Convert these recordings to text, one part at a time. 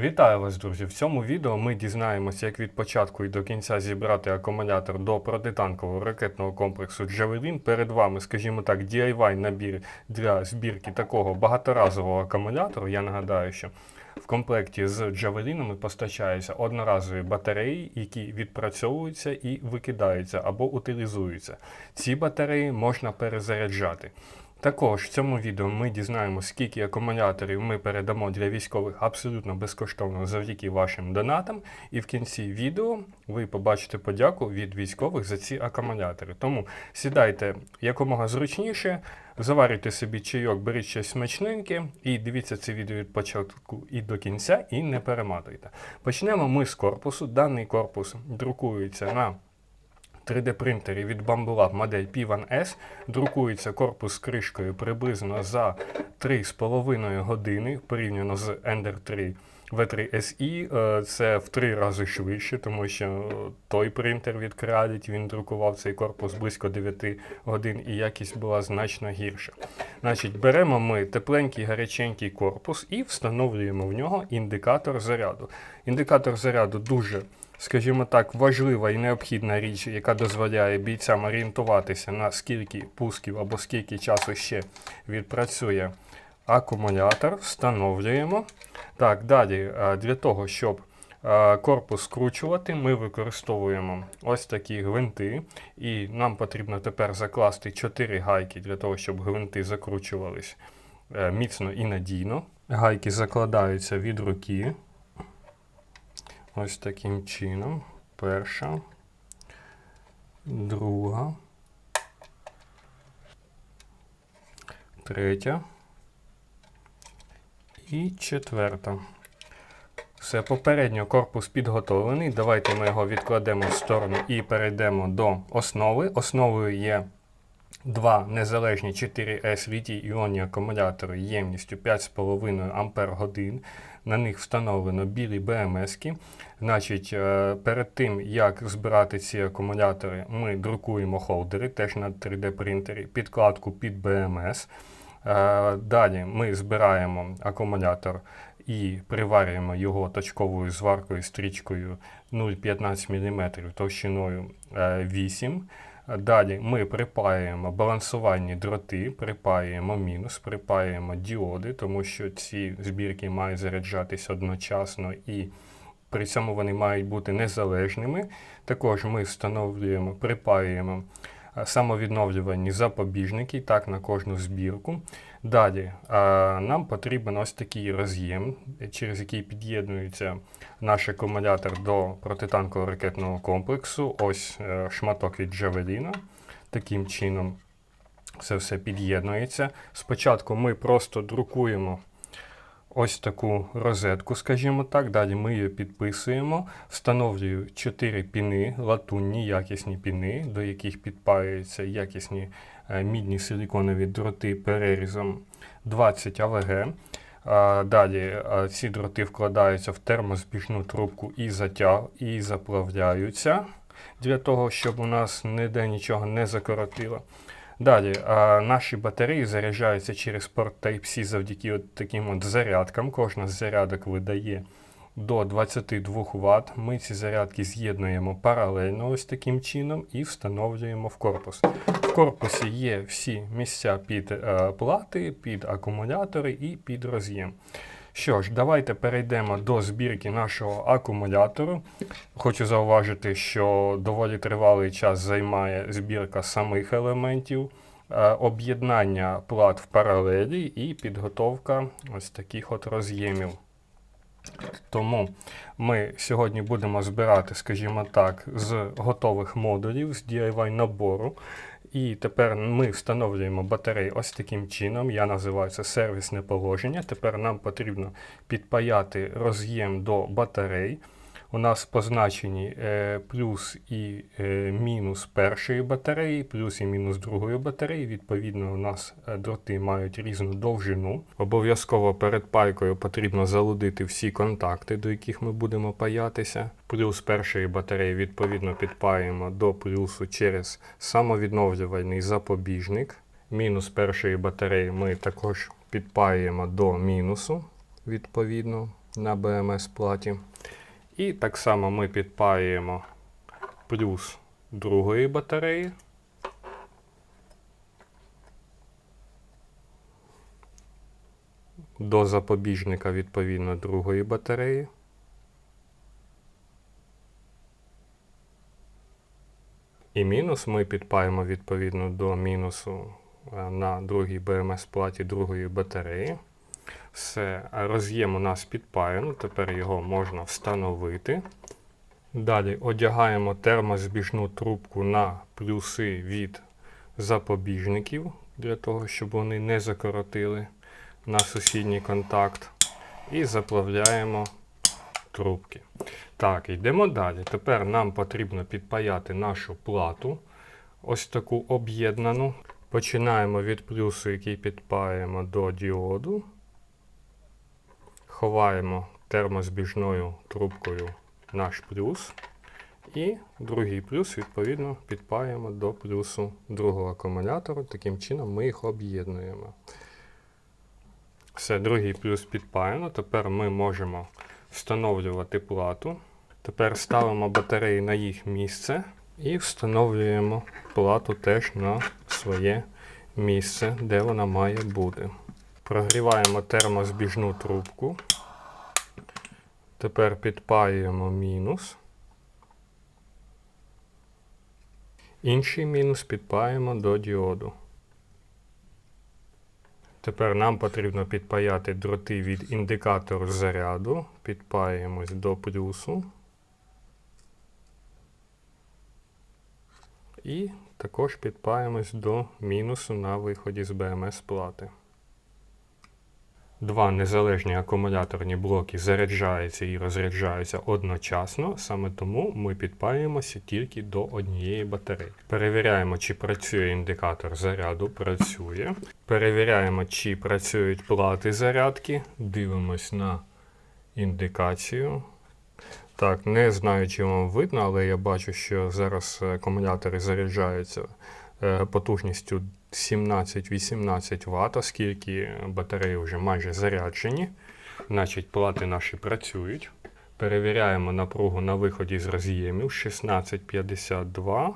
Вітаю вас, друзі! В цьому відео ми дізнаємося, як від початку і до кінця зібрати акумулятор до протитанкового ракетного комплексу Javelin. Перед вами, скажімо так, DIY набір для збірки такого багаторазового акумулятору. Я нагадаю, що в комплекті з Javelin постачаються одноразові батареї, які відпрацьовуються і викидаються або утилізуються. Ці батареї можна перезаряджати. Також в цьому відео ми дізнаємося, скільки акумуляторів ми передамо для військових абсолютно безкоштовно завдяки вашим донатам. І в кінці відео ви побачите подяку від військових за ці акумулятори. Тому сідайте якомога зручніше, заварюйте собі чайок, беріть щось смачненьке і дивіться це відео від початку і до кінця, і не перематуйте. Почнемо ми з корпусу. Даний корпус друкується на 3D-принтері від Bambulab модель P1S друкується корпус з кришкою приблизно за 3,5 години порівняно з Ender 3 V3 SE. Е, Це в три рази швидше, тому що той принтер від Creality, він друкував цей корпус близько 9 годин і якість була значно гірша. Значить, беремо ми тепленький гаряченький корпус і встановлюємо в нього індикатор заряду. Індикатор заряду дуже скажімо так, важлива і необхідна річ, яка дозволяє бійцям орієнтуватися на скільки пусків або скільки часу ще відпрацює акумулятор. Встановлюємо. Так, далі, е, для того, щоб е, корпус скручувати, ми використовуємо ось такі гвинти. І нам потрібно тепер закласти 4 гайки для того, щоб гвинти закручувались е, міцно і надійно. Гайки закладаються від руки. Ось таким чином. Перша, друга, третя і четверта. Все, попередньо корпус підготовлений. Давайте ми його відкладемо в сторону і перейдемо до основи. Основою є два незалежні 4S літій іонні акумулятори ємністю 5,5 Ампер годин. На них встановлено білі БМС-ки. Значить, е, перед тим, як збирати ці акумулятори, ми друкуємо холдери теж на 3D-принтері, підкладку під БМС. Е, Далі ми збираємо акумулятор і приварюємо його точковою зваркою стрічкою 0,15 мм товщиною е, 8 Далі ми припаємо балансувальні дроти, припаємо мінус, припаємо діоди, тому що ці збірки мають заряджатись одночасно і при цьому вони мають бути незалежними. Також ми встановлюємо, припаюємо е, самовідновлювані запобіжники так на кожну збірку. Далі е, нам потрібен ось такий роз'єм, через який під'єднується наш акумулятор до протитанкового ракетного комплексу. Ось е, шматок від Джавеліна. Таким чином це все під'єднується. Спочатку ми просто друкуємо ось таку розетку, скажімо так. Далі ми її підписуємо. Встановлюю 4 піни, латунні, якісні піни, до яких підпаюються якісні е, мідні силіконові дроти перерізом 20 АВГ. Далі ці дроти вкладаються в термозбіжну трубку і затяг, і заплавляються для того, щоб у нас ніде нічого не закоротило. Далі а, наші батареї заряджаються через порт Type-C завдяки от таким от зарядкам. Кожна з зарядок видає до 22 Вт. Ми ці зарядки з'єднуємо паралельно ось таким чином і встановлюємо в корпус. В корпусі є всі місця під е, плати, під акумулятори і під роз'єм. Що ж, давайте перейдемо до збірки нашого акумулятору. Хочу зауважити, що доволі тривалий час займає збірка самих елементів, е, об'єднання плат в паралелі і підготовка ось таких от роз'ємів. Тому ми сьогодні будемо збирати, скажімо так, з готових модулів, з DIY набору. І тепер ми встановлюємо батарей ось таким чином. Я називаю це сервісне положення. Тепер нам потрібно підпаяти роз'єм до батарей. У нас позначені е, плюс і е, мінус першої батареї, плюс і мінус другої батареї. Відповідно, у нас е, дроти мають різну довжину. Обов'язково перед пайкою потрібно залудити всі контакти, до яких ми будемо паятися. Плюс першої батареї відповідно підпаємо до плюсу через самовідновлювальний запобіжник. Мінус першої батареї ми також підпаємо до мінусу відповідно. на БМС платі. І так само ми підпаюємо плюс другої батареї. До запобіжника відповідно другої батареї. І мінус ми підпаємо відповідно до мінусу е, на другій БМС платі другої батареї. Все, роз'єм у нас підпаяно, тепер його можна встановити. Далі одягаємо термозбіжну трубку на плюси від запобіжників, для того, щоб вони не закоротили на сусідній контакт. І заплавляємо трубки. Так, йдемо далі. Тепер нам потрібно підпаяти нашу плату, ось таку об'єднану. Починаємо від плюсу, який підпаємо до діоду. Ховаємо термозбіжною трубкою наш плюс. І другий плюс, відповідно, підпаємо до плюсу другого акумулятора. Таким чином ми їх об'єднуємо. Все, другий плюс підпаяно. Тепер ми можемо встановлювати плату. Тепер ставимо батареї на їх місце і встановлюємо плату теж на своє місце, де вона має бути. Прогріваємо термозбіжну трубку. Тепер підпаюємо мінус. Інший мінус підпаємо до діоду. Тепер нам потрібно підпаяти дроти від індикатору заряду. Підпаємось до плюсу. І також підпаємось до мінусу на виході з БМС плати. Два незалежні акумуляторні блоки заряджаються і розряджаються одночасно, саме тому ми підпаємося тільки до однієї батареї. Перевіряємо, чи працює індикатор заряду, працює. Перевіряємо, чи працюють плати зарядки. Дивимось на індикацію. Так, не знаю, чи вам видно, але я бачу, що зараз акумулятори заряджаються е, потужністю 17-18 Вт, оскільки батареї вже майже заряджені. Значить, плати наші працюють. Перевіряємо напругу на виході з роз'ємів 1652.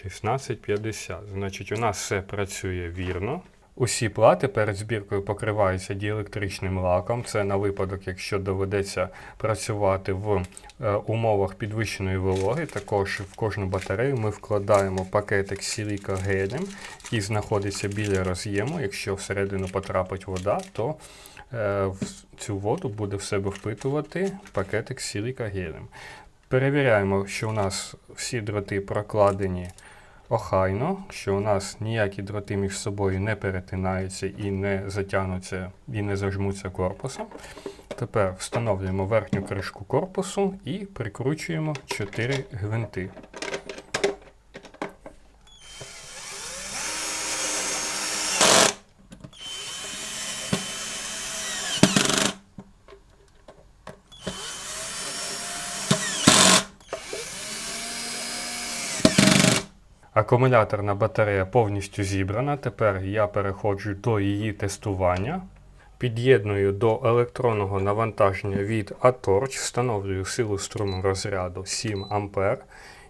1650. Значить, у нас все працює вірно. Усі плати перед збіркою покриваються діелектричним лаком. Це на випадок, якщо доведеться працювати в е, умовах підвищеної вологи. Також в кожну батарею ми вкладаємо пакетик сіліка гелем, який знаходиться біля роз'єму. Якщо всередину потрапить вода, то е, в цю воду буде в себе впитувати пакетик сіліка гелем. Перевіряємо, що у нас всі дроти прокладені охайно, що у нас ніякі дроти між собою не перетинаються і не затягнуться і не зажмуться корпусом. Тепер встановлюємо верхню кришку корпусу і прикручуємо 4 гвинти. Акумуляторна батарея повністю зібрана. Тепер я переходжу до її тестування. Під'єдную до електронного навантаження від ATORCH, встановлюю силу струму розряду 7 А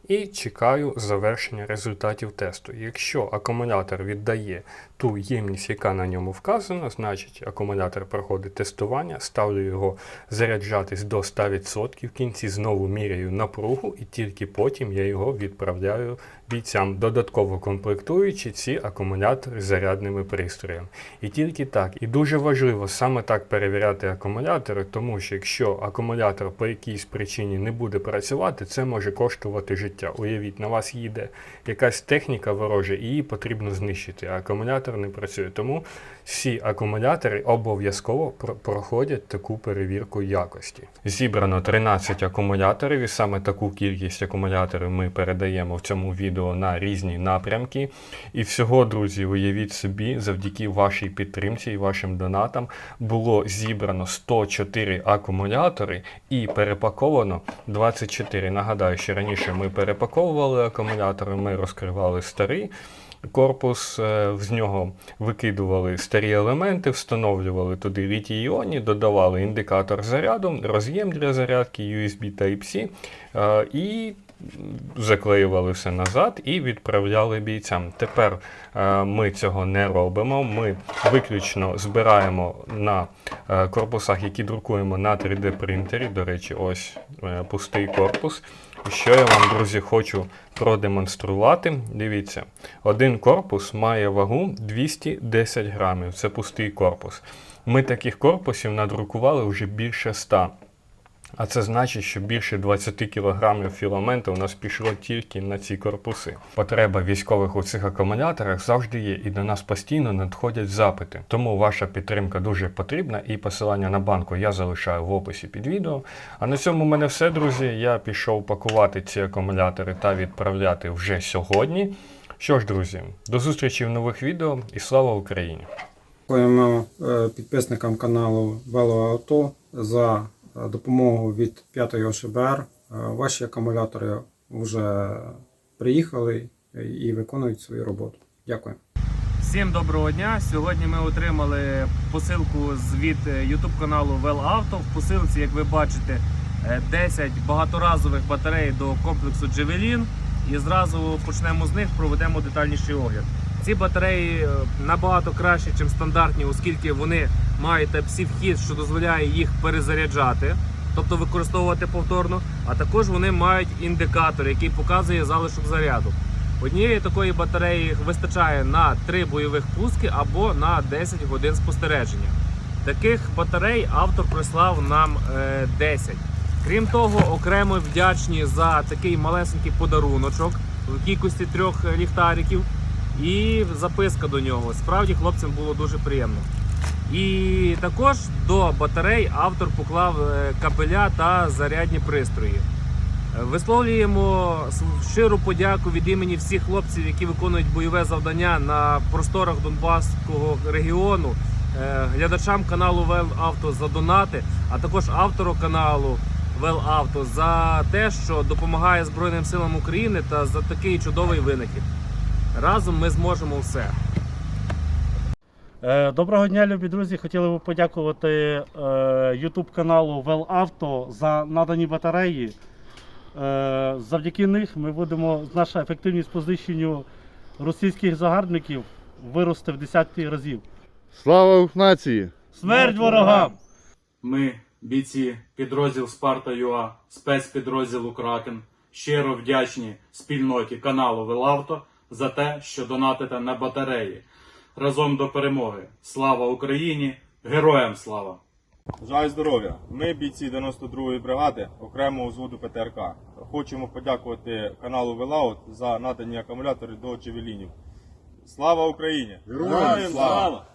і чекаю завершення результатів тесту. Якщо акумулятор віддає ту ємність, яка на ньому вказана, значить акумулятор проходить тестування, ставлю його заряджатись до 100%, в кінці знову міряю напругу і тільки потім я його відправляю бійцям, додатково комплектуючи ці акумулятори зарядними пристроями. І тільки так. І дуже важливо саме так перевіряти акумулятори, тому що якщо акумулятор по якійсь причині не буде працювати, це може коштувати життя. Уявіть, на вас їде якась техніка ворожа, і її потрібно знищити. а Акумулятор не працює. Тому всі акумулятори обов'язково проходять таку перевірку якості. Зібрано 13 акумуляторів, і саме таку кількість акумуляторів ми передаємо в цьому відео на різні напрямки. І всього, друзі, уявіть собі, завдяки вашій підтримці і вашим донатам було зібрано 104 акумулятори і перепаковано 24. Нагадаю, що раніше ми перепаковували акумулятори, ми розкривали старий. корпус, е, з нього викидували старі елементи, встановлювали туди літій іоні, додавали індикатор заряду, роз'єм для зарядки, USB Type-C е, і заклеювали все назад і відправляли бійцям. Тепер е, ми цього не робимо. Ми виключно збираємо на корпусах, які друкуємо на 3D принтері. До речі, ось пустий корпус. Що я вам, друзі, хочу продемонструвати. Дивіться, один корпус має вагу 210 грамів. Це пустий корпус. Ми таких корпусів надрукували вже більше 100. А це значить, що більше 20 кг філаменту у нас пішло тільки на ці корпуси. Потреба військових у цих акумуляторах завжди є, і до нас постійно надходять запити. Тому ваша підтримка дуже потрібна, і посилання на банку я залишаю в описі під відео. А на цьому в мене все, друзі. Я пішов пакувати ці акумулятори та відправляти вже сьогодні. Що ж, друзі, до зустрічі в нових відео і слава Україні! Дякуємо е, підписникам каналу Велоавто за допомогу від 5 ОШБР. Е, Ваші акумулятори вже приїхали і виконують свою роботу. Дякую. Всім доброго дня! Сьогодні ми отримали посилку від YouTube каналу Well Auto. В посилці, як ви бачите, е, 10 багаторазових батарей до комплексу Javelin. І зразу почнемо з них, проведемо детальніший огляд. Ці батареї е, набагато краще, ніж стандартні, оскільки вони мають Type-C вхід, що дозволяє їх перезаряджати, тобто використовувати повторно. А також вони мають індикатор, який показує залишок заряду. Однієї такої батареї вистачає на 3 бойових пуски або на 10 годин спостереження. Таких батарей автор прислав нам е, 10. Крім того, окремо вдячні за такий малесенький подаруночок в кількості трьох е, ліхтариків і записка до нього. Справді хлопцям було дуже приємно. І також до батарей автор поклав е, кабеля та зарядні пристрої. Висловлюємо щиру подяку від імені всіх хлопців, які виконують бойове завдання на просторах Донбаського регіону, е, глядачам каналу Вел Авто за донати, а також автору каналу Вел Авто за те, що допомагає Збройним силам України та за такий чудовий винахід. Разом ми зможемо все. Е, Доброго дня, любі друзі. Хотіли би подякувати е, YouTube каналу Auto за надані батареї. Е, Завдяки них ми будемо наша ефективність по знищенню російських загарбників вирости в десятки разів. Слава нації! Смерть ворогам! Ми, бійці підрозділ Спарта ЮА, спецпідрозділу Кракен, щиро вдячні спільноті каналу Велавто за те, що донатите на батареї. Разом до перемоги. Слава Україні! Героям слава! Бажаю здоров'я! Ми, бійці 92-ї бригади окремого взводу ПТРК. Хочемо подякувати каналу Велаут за надані акумулятори до Джевелінів. Слава Україні! Героям слава!